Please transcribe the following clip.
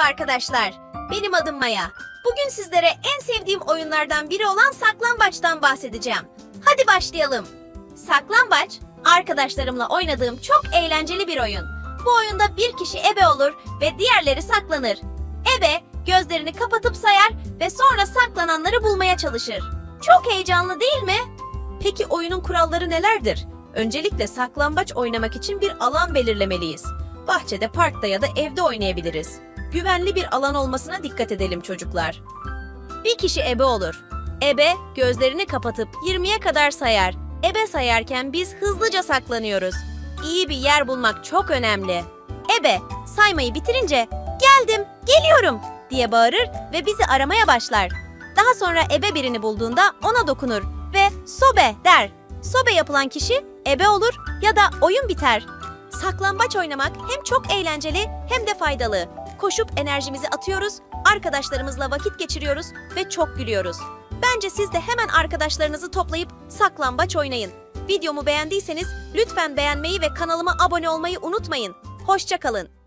arkadaşlar. Benim adım Maya. Bugün sizlere en sevdiğim oyunlardan biri olan saklambaçtan bahsedeceğim. Hadi başlayalım. Saklambaç, arkadaşlarımla oynadığım çok eğlenceli bir oyun. Bu oyunda bir kişi ebe olur ve diğerleri saklanır. Ebe, gözlerini kapatıp sayar ve sonra saklananları bulmaya çalışır. Çok heyecanlı değil mi? Peki oyunun kuralları nelerdir? Öncelikle saklambaç oynamak için bir alan belirlemeliyiz. Bahçede, parkta ya da evde oynayabiliriz. Güvenli bir alan olmasına dikkat edelim çocuklar. Bir kişi ebe olur. Ebe gözlerini kapatıp 20'ye kadar sayar. Ebe sayarken biz hızlıca saklanıyoruz. İyi bir yer bulmak çok önemli. Ebe saymayı bitirince geldim, geliyorum diye bağırır ve bizi aramaya başlar. Daha sonra ebe birini bulduğunda ona dokunur ve sobe der. Sobe yapılan kişi ebe olur ya da oyun biter. Saklambaç oynamak hem çok eğlenceli hem de faydalı. Koşup enerjimizi atıyoruz, arkadaşlarımızla vakit geçiriyoruz ve çok gülüyoruz. Bence siz de hemen arkadaşlarınızı toplayıp saklambaç oynayın. Videomu beğendiyseniz lütfen beğenmeyi ve kanalıma abone olmayı unutmayın. Hoşçakalın.